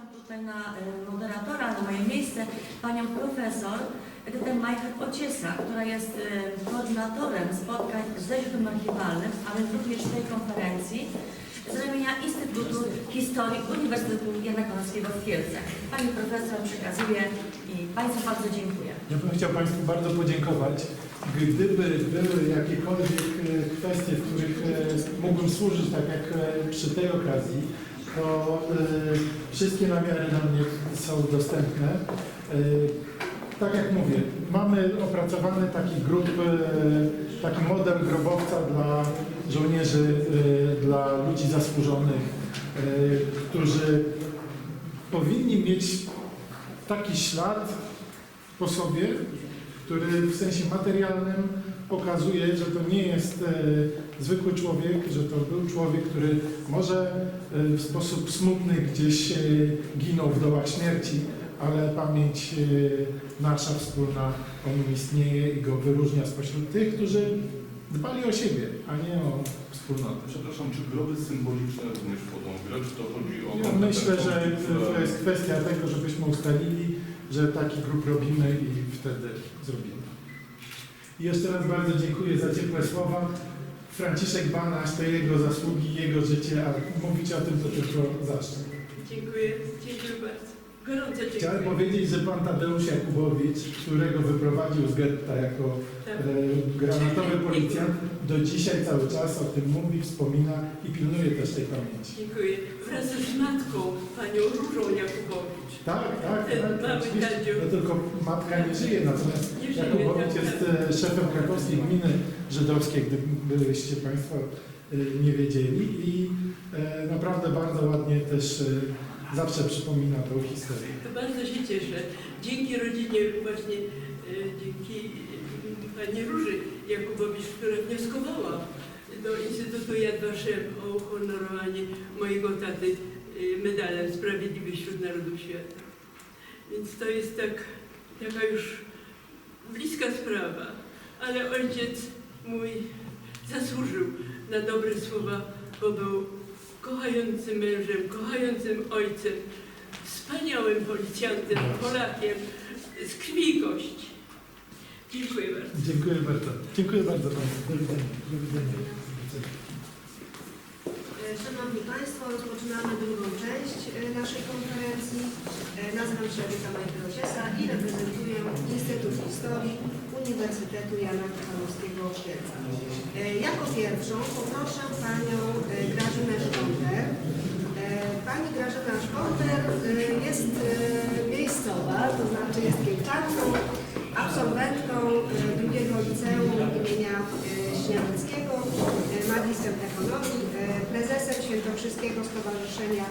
Zapraszam tutaj na e, moderatora, na moje miejsce, panią profesor Edytę Majcher Ociesa, która jest e, koordynatorem spotkań ze źródłem archiwalnym, a więc również tej konferencji z ramienia Instytutu Historii Uniwersytetu Jana Konowskiego w Kielcach. Pani profesor przekazuję i Państwu bardzo dziękuję. Ja bym chciał Państwu bardzo podziękować. Gdyby były jakiekolwiek e, kwestie, w których mógłbym służyć, tak jak przy tej okazji, to e, wszystkie namiary na mnie są dostępne. E, Tak jak mówię, mamy opracowany taki grup, e, taki model grobowca dla żołnierzy, e, dla ludzi zasłużonych, e, którzy powinni mieć taki ślad po sobie, który w sensie materialnym pokazuje, że to nie jest e, zwykły człowiek, że to był człowiek, który może e, w sposób smutny gdzieś e, ginął w dołach śmierci, ale pamięć e, nasza wspólna o nim istnieje i go wyróżnia spośród tych, którzy dbali o siebie, a nie o wspólnotę. Przepraszam, czy groby symboliczne również wchodzą w grę, czy to chodzi o... Ja myślę, że to jest kwestia tego, żebyśmy ustalili, że taki grup robimy i wtedy zrobimy. I jeszcze raz bardzo dziękuję za ciepłe słowa. Franciszek Banaś to jego zasługi, jego życie, a mówić o tym to tylko zaszczyt. Dziękuję, dziękuję bardzo. Gorąco dziękuję. Chciałem powiedzieć, że pan Tadeusz Jakubowicz, którego wyprowadził z getta jako Tak. e, granatowy policjant, do dzisiaj cały czas o tym mówi, wspomina i pilnuje też tej pamięci. Dziękuję. Wraz z matką, panią Różą Jakubowicz. Tak, tak, Ten tak. oczywiście. Tadziu. No tylko matka nie żyje, natomiast Nie żyje, Jakubowicz tak, jest tak. e, szefem krakowskiej gminy żydowskiej, gdybyście Państwo e, nie wiedzieli i e, naprawdę bardzo ładnie też zawsze przypomina tą historię. To bardzo się cieszę. Dzięki rodzinie, właśnie e, dzięki e, pani Róży Jakubowicz, która wnioskowała do Instytutu Yad o uhonorowanie mojego taty e, medalem Sprawiedliwy wśród Narodów Świata. Więc to jest tak, taka już bliska sprawa. Ale ojciec mój zasłużył na dobre słowa, bo był kochającym mężem, kochającym ojcem, wspaniałym policjantem, Polakiem, z krwi i kości. Dziękuję bardzo. Dziękuję bardzo. Dziękuję bardzo Państwu. Do widzenia. Do widzenia. E, Szanowni Państwo, rozpoczynamy drugą część e, naszej konferencji. E, Nazywam się Edyta Majkrociesa i reprezentuję Uniwersytetu Jana w. E, Jako pierwszą poproszę Panią e, Grażynę Szponter. E, Pani Grażyna Szponter e, jest miejscowa, to znaczy jest kielczanką, absolwentką drugiego liceum imienia Śniadeckiego, magistrem ekonomii, prezesem Świętokrzyskiego Stowarzyszenia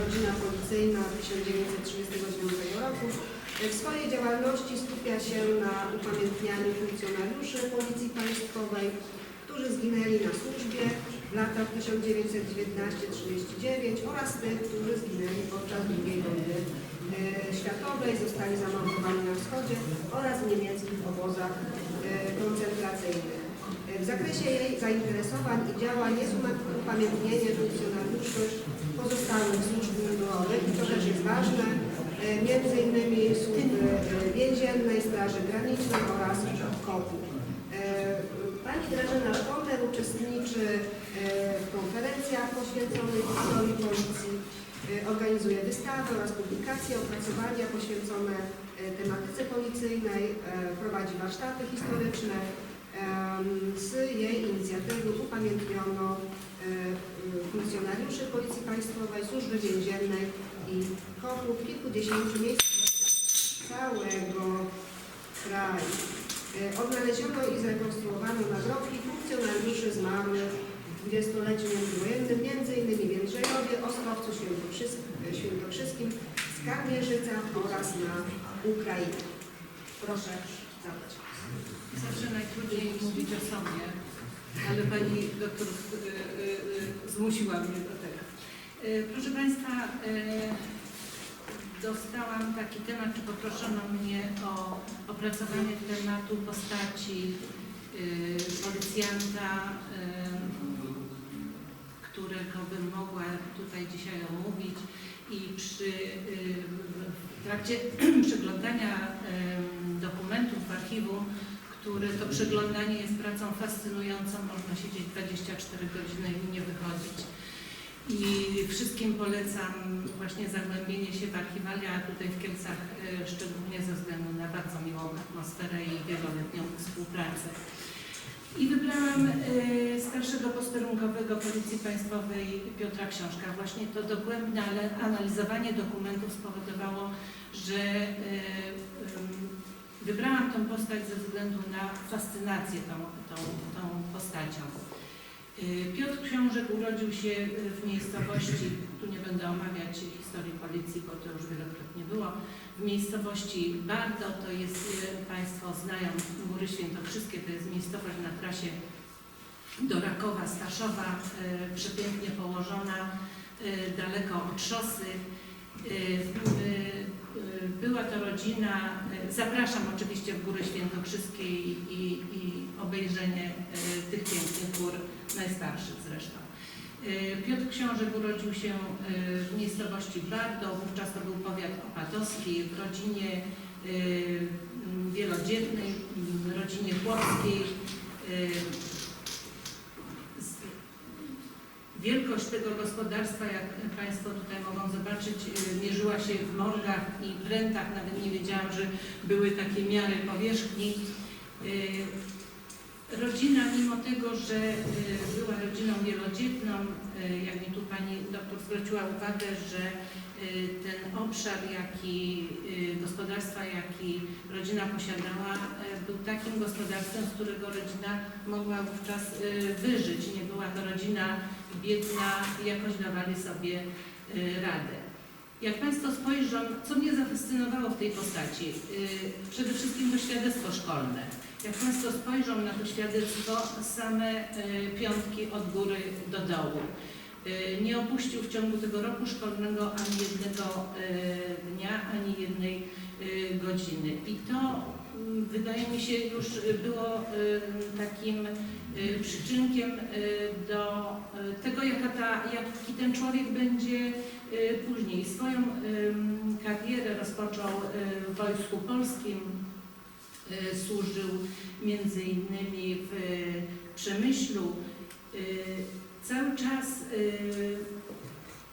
Rodzina Policyjna 1939 roku. W swojej działalności skupia się na upamiętnianiu funkcjonariuszy Policji Państwowej, którzy zginęli na służbie w latach 1919-39 oraz tych, którzy zginęli podczas II wojny e, światowej, zostali zamordowani na wschodzie oraz w niemieckich obozach e, koncentracyjnych. E, W zakresie jej zainteresowań i działań jest upamiętnienie funkcjonariuszy pozostałych służb mundurowych i to też jest ważne, między innymi służby e, więziennej, Straży Granicznej oraz KOP-u. E, Pani Grażyna Szponter uczestniczy w konferencjach poświęconych historii policji, organizuje wystawy oraz publikacje, opracowania poświęcone tematyce policyjnej, prowadzi warsztaty historyczne. Z jej inicjatywy upamiętniono funkcjonariuszy Policji Państwowej, Służby Więziennej i KOP-u w kilkudziesięciu miejscach całego kraju. E, Odnaleziono i zrekonstruowano nagrobki funkcjonariuszy zmarłych w dwudziestoleciu międzywojennym, m.in. w Jędrzejowie, Ostrowcu e, Świętokrzyskim, Skarmierzycach oraz na Ukrainie. Proszę zabrać. Zawsze najtrudniej mówić o sobie, ale pani doktor y, zmusiła mnie do Proszę Państwa, y, dostałam taki temat, czy poproszono mnie o opracowanie tematu postaci y, policjanta, którego bym mogła tutaj dzisiaj omówić. i przy w trakcie przeglądania dokumentów w archiwum, które to przeglądanie jest pracą fascynującą, można siedzieć 24 godziny i nie wychodzić. I wszystkim polecam właśnie zagłębienie się w archiwalia, a tutaj w Kielcach y, szczególnie ze względu na bardzo miłą atmosferę i wieloletnią współpracę. I wybrałam y, starszego posterunkowego Policji Państwowej Piotra Książka. Właśnie to dogłębne ale analizowanie dokumentów spowodowało, że ym, wybrałam tą postać ze względu na fascynację tą, tą, tą postacią. Y, Piotr Książek urodził się y, w miejscowości, tu nie będę omawiać historii policji, bo to już wielokrotnie było, w miejscowości Bardo, to jest, y, Państwo znają Góry Świętokrzyskie, to jest miejscowość na trasie do Rakowa, Staszowa, przepięknie położona, daleko od szosy. Y, Była to rodzina, y, zapraszam oczywiście w Góry Świętokrzyskie i, i, obejrzenie y, tych pięknych gór, najstarszych zresztą. Piotr Książek urodził się w miejscowości Bardo, wówczas to był powiat opatowski, w rodzinie y, m, wielodzietnej, m, rodzinie chłopskiej. Wielkość tego gospodarstwa, jak Państwo tutaj mogą zobaczyć, y, mierzyła się w morgach i prętach. Nawet nie wiedziałam, że były takie miary powierzchni. Y, Rodzina, mimo tego, że y, była rodziną wielodzietną, jak mi tu Pani doktor zwróciła uwagę, że ten obszar, jaki gospodarstwa, jaki rodzina posiadała, był takim gospodarstwem, z którego rodzina mogła wówczas wyżyć. Nie była to rodzina biedna jakoś dawali sobie y, radę. Jak Państwo spojrzą, co mnie zafascynowało w tej postaci? Y, Przede wszystkim to świadectwo szkolne. Jak Państwo spojrzą na to świadectwo, same y, piątki od góry do dołu. Nie opuścił w ciągu tego roku szkolnego ani jednego dnia, ani jednej godziny. I to wydaje mi się już było y, takim y, przyczynkiem y, do y, tego, jaka ta, jaki ten człowiek będzie y, później. Swoją karierę rozpoczął y, w Wojsku Polskim, y, służył między innymi w y, Przemyślu. Y, Cały czas y,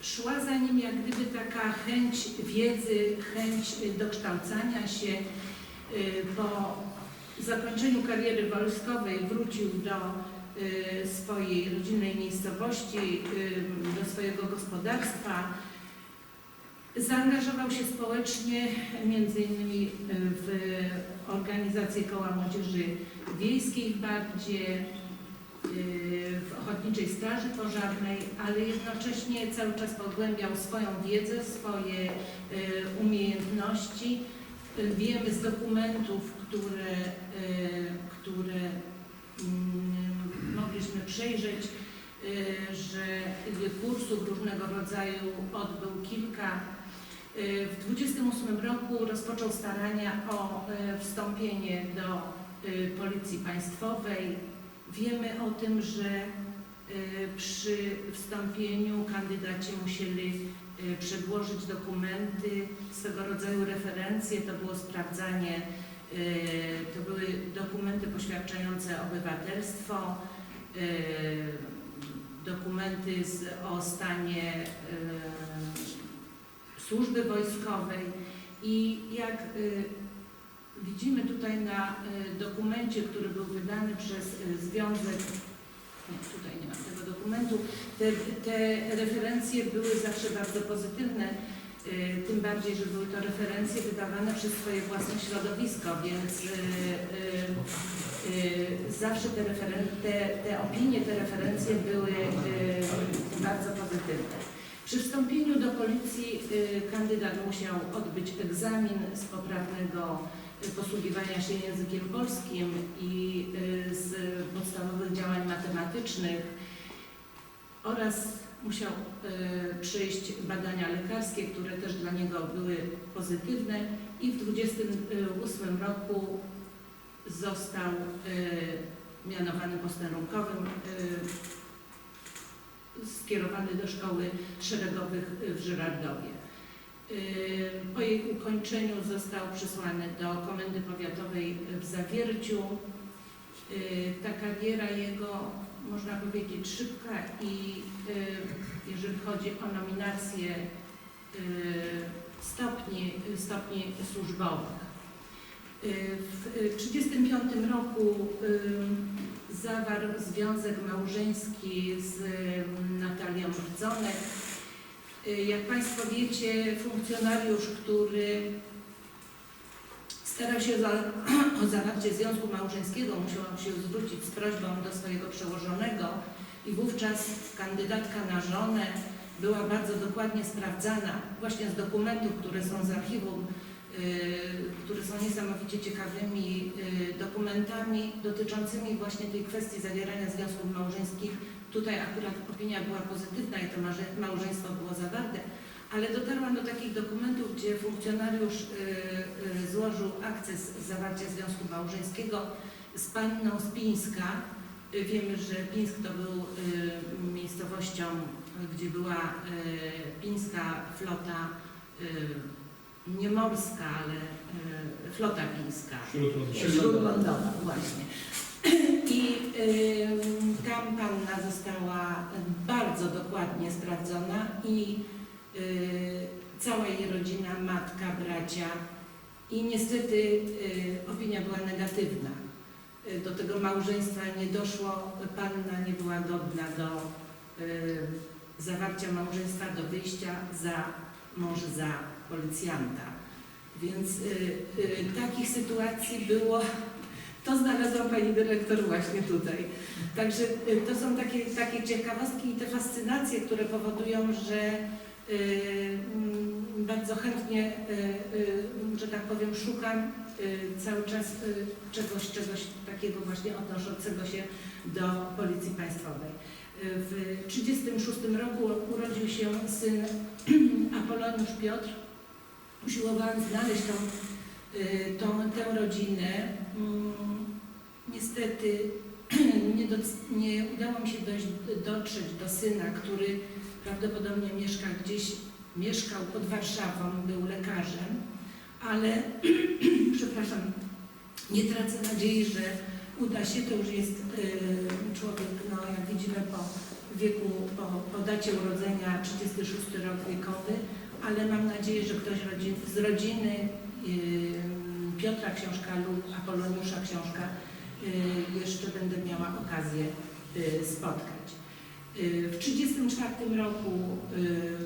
szła za nim jak gdyby taka chęć wiedzy, chęć y, dokształcania się. Y, Po zakończeniu kariery wojskowej wrócił do y, swojej rodzinnej miejscowości, y, do swojego gospodarstwa. Zaangażował się społecznie, między innymi w organizację Koła Młodzieży Wiejskiej w Bardzie, y, w Ochotniczej Straży Pożarnej, ale jednocześnie cały czas pogłębiał swoją wiedzę, swoje y, umiejętności. Wiemy z dokumentów, które, y, które mm, mogliśmy przejrzeć, y, że kursów różnego rodzaju odbył kilka. Y, W 28 roku rozpoczął starania o wstąpienie do Policji Państwowej. Wiemy o tym, że przy wstąpieniu kandydaci musieli przedłożyć dokumenty, swego rodzaju referencje, to było sprawdzanie, y, to były dokumenty poświadczające obywatelstwo, y, dokumenty z, o stanie y, służby wojskowej i jak y, widzimy tutaj na y, dokumencie, który był wydany przez y, Związek, nie, tutaj nie ma tego dokumentu, te, te referencje były zawsze bardzo pozytywne, y, tym bardziej, że były to referencje wydawane przez swoje własne środowisko, więc y, y, zawsze te, referen- te, te opinie, te referencje były bardzo pozytywne. Przy wstąpieniu do policji kandydat musiał odbyć egzamin z poprawnego posługiwania się językiem polskim i y, z podstawowych działań matematycznych oraz musiał y, przejść badania lekarskie, które też dla niego były pozytywne i w 28 roku został y, mianowany posterunkowym y, skierowany do szkoły szeregowych w Żyrardowie. Po jej ukończeniu został przesłany do Komendy Powiatowej w Zawierciu. Y, Ta kariera jego, można powiedzieć, szybka i y, jeżeli chodzi o nominację y, stopni, stopni służbowych. W 1935 roku zawarł związek małżeński z Natalią Rdzonek. Y, Jak Państwo wiecie, funkcjonariusz, który starał się za, o zawarcie związku małżeńskiego, musiał się zwrócić z prośbą do swojego przełożonego i wówczas kandydatka na żonę była bardzo dokładnie sprawdzana właśnie z dokumentów, które są z archiwum, y, które są niesamowicie ciekawymi y, dokumentami dotyczącymi właśnie tej kwestii zawierania związków małżeńskich. Tutaj akurat opinia była pozytywna i to małżeństwo było zawarte, ale dotarłam do takich dokumentów, gdzie funkcjonariusz y, y, złożył akces zawarcia związku małżeńskiego z panną z Pińska. Y, Wiemy, że Pińsk to był miejscowością, gdzie była pińska flota nie morska, ale flota pińska. Śródlądowe. Śródlądowa, właśnie. I tam panna została bardzo dokładnie sprawdzona i y, cała jej rodzina, matka, bracia. I niestety y, opinia była negatywna. Y, Do tego małżeństwa nie doszło, panna nie była godna do zawarcia małżeństwa, do wyjścia za mąż za policjanta. Więc takich sytuacji było, to znalazłam Pani Dyrektor właśnie tutaj. Także y, to są takie, takie ciekawostki i te fascynacje, które powodują, że y, mm, bardzo chętnie, y, że tak powiem, szukam cały czas czegoś, czegoś takiego właśnie odnoszącego się do Policji Państwowej. W 1936 roku urodził się syn Apoloniusz Piotr. Usiłowałam znaleźć tą, tą, tę rodzinę. Niestety nie, do, nie udało mi się dojść, dotrzeć do syna, który prawdopodobnie mieszka gdzieś, mieszkał pod Warszawą, był lekarzem, ale przepraszam, nie tracę nadziei, że uda się, to już jest y, człowiek, no jak widzimy po wieku, po, po dacie urodzenia 36 rok wiekowy, ale mam nadzieję, że ktoś rodzin, z rodziny y, Piotra Książka lub Apoloniusza Książka jeszcze będę miała okazję y, spotkać. Y, W 1934 roku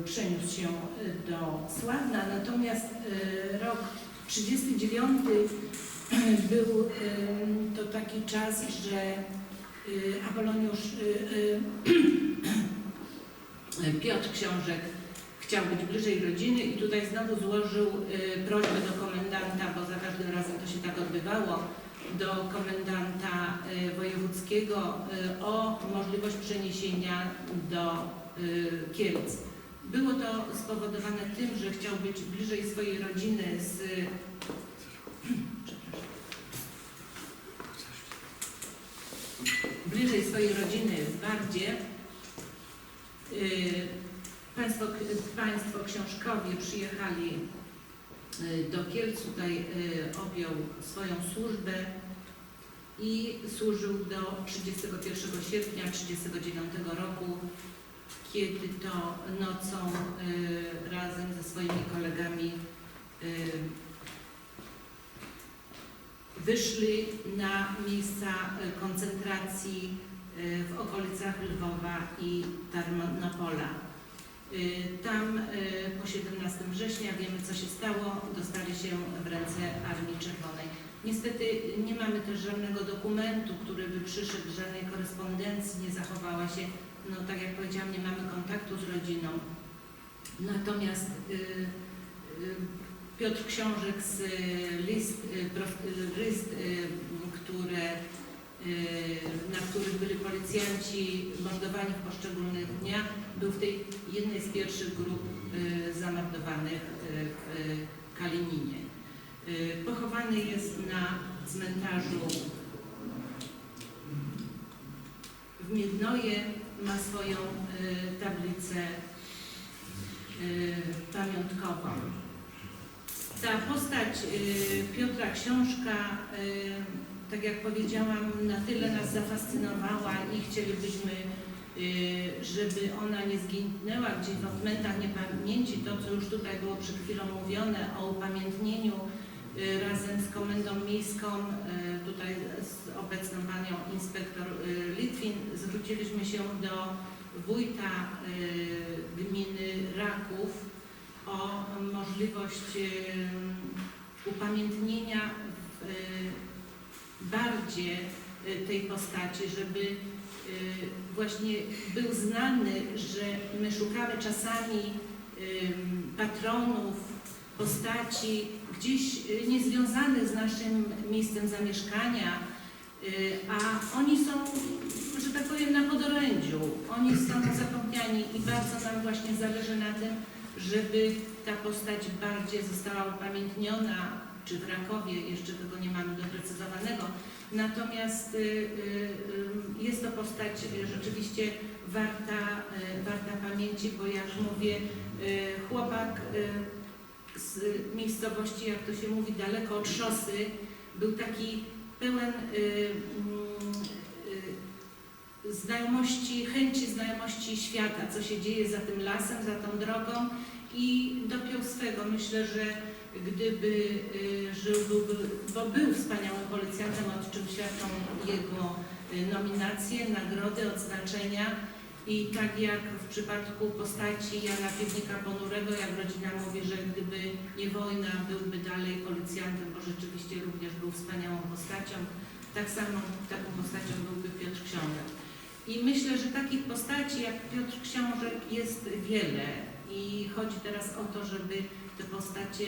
y, przeniósł się y, do Sławna, natomiast y, rok 1939 był y, to taki czas, że y, Apoloniusz y, y, Piotr Książek chciał być bliżej rodziny i tutaj znowu złożył y, prośbę do komendanta, bo za każdym razem to się tak odbywało, do komendanta y, wojewódzkiego y, o możliwość przeniesienia do y, Kielc. Było to spowodowane tym, że chciał być bliżej swojej rodziny z bliżej swojej rodziny w Bardzie. Państwo, państwo książkowi przyjechali do Kielc, tutaj objął swoją służbę i służył do 31 sierpnia 1939 roku, kiedy to nocą y, razem ze swoimi kolegami y, wyszli na miejsca y, koncentracji y, w okolicach Lwowa i Tarnopola. Y, Tam y, po 17 września wiemy co się stało, dostali się w ręce Armii Czerwonej. Niestety nie mamy też żadnego dokumentu, który by przyszedł, żadnej korespondencji nie zachowała się. No tak jak powiedziałam, nie mamy kontaktu z rodziną. Natomiast y, y, Piotr Książek z list, y, y, list y, które, na których byli policjanci mordowani w poszczególnych dniach, był w tej jednej z pierwszych grup y, zamordowanych y, w y, Kalininie. Y, Pochowany jest na cmentarzu w Miednoje, ma swoją y, tablicę pamiątkową. Ta postać y, Piotra Książka, y, tak jak powiedziałam, na tyle nas zafascynowała i chcielibyśmy, y, żeby ona nie zginęła gdzieś w odmętach niepamięci. To, co już tutaj było przed chwilą mówione o upamiętnieniu y, razem z Komendą Miejską, y, tutaj z obecną panią inspektor Litwin, zwróciliśmy się do wójta gminy Raków o możliwość upamiętnienia w, bardziej y, tej postaci, żeby y, właśnie był znany, że my szukamy czasami patronów, postaci gdzieś y, niezwiązanych z naszym miejscem zamieszkania, a oni są, że tak powiem, na podorędziu. Oni są zapomniani i bardzo nam właśnie zależy na tym, żeby ta postać bardziej została upamiętniona, czy w Rakowie, jeszcze tego nie mamy doprecyzowanego. Natomiast y, y, y, jest to postać rzeczywiście warta, warta pamięci, bo jak mówię, chłopak z miejscowości, jak to się mówi, daleko od szosy, był taki pełen mm, znajomości, chęci znajomości świata, co się dzieje za tym lasem, za tą drogą i dopiął swego. Myślę, że gdyby y, żył, byłby, bo był wspaniałym policjantem, o czym świadczą jego y, nominacje, nagrody, odznaczenia. I tak jak w przypadku postaci Jana Piwnika Ponurego, jak rodzina mówi, że gdyby nie wojna, byłby dalej policjantem, bo rzeczywiście również był wspaniałą postacią. Tak samo taką postacią byłby Piotr Książek. I myślę, że takich postaci jak Piotr Książek jest wiele i chodzi teraz o to, żeby te postacie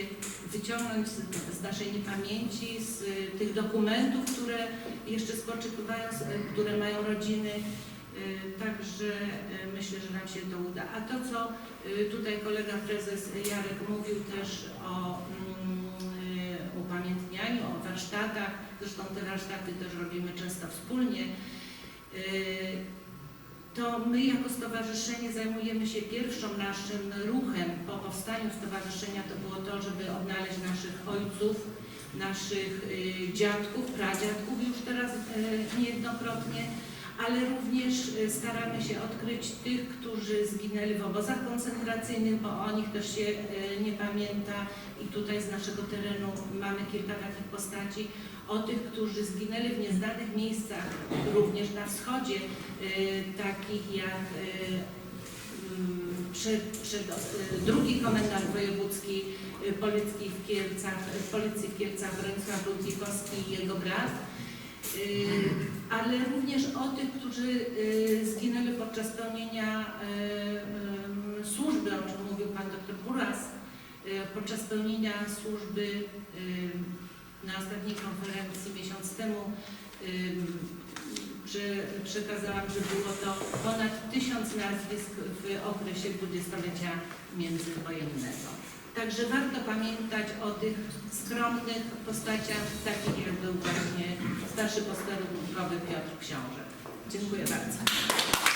wyciągnąć z, z naszej niepamięci, z tych dokumentów, które jeszcze spoczywają, które mają rodziny. Y, Także y, myślę, że nam się to uda. A to, co y, tutaj kolega prezes Jarek mówił też o mm, upamiętnianiu, o warsztatach, zresztą te warsztaty też robimy często wspólnie, to my jako stowarzyszenie zajmujemy się pierwszą naszym ruchem po powstaniu stowarzyszenia. To było to, żeby odnaleźć naszych ojców, naszych y, dziadków, pradziadków już teraz y, niejednokrotnie, ale również y, staramy się odkryć tych, którzy zginęli w obozach koncentracyjnych, bo o nich też się y, nie pamięta. I tutaj z naszego terenu mamy kilka takich postaci, o tych, którzy zginęli w nieznanych miejscach, również na wschodzie, y, takich jak mm, przed, przed, drugi komendant wojewódzki policji w Kielcach, policji w Kielcach Bronisław Ludzikowski i jego brat, ale również o tych, którzy y, zginęli podczas pełnienia y, y, służby, o czym mówił pan dr Buras, y, podczas pełnienia służby y, na ostatniej konferencji miesiąc temu przekazałam, że było to ponad tysiąc nazwisk w okresie dwudziestolecia międzywojennego. Także warto pamiętać o tych skromnych postaciach, takich jak był właśnie starszy posterunkowy Piotr Książek. Dziękuję bardzo.